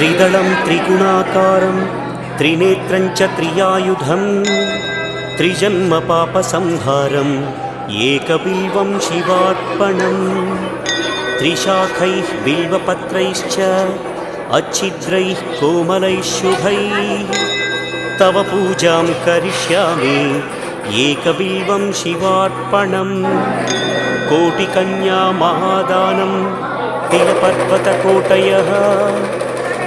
త్రిదళం త్రిగుణాకారం త్రినేత్రంచ త్రియాయుధం త్రిజన్మ పాప సంహారం ఏకబిల్వం శివార్పణం. త్రిశాఖై బిల్వపత్రైశ్చ అచ్చిద్రై కోమలై శుభై తవ పూజాం కరిష్యామి ఏకబిల్వం శివార్పణం. కోటికన్యా మహాదానం తిలపర్వతకోటయ.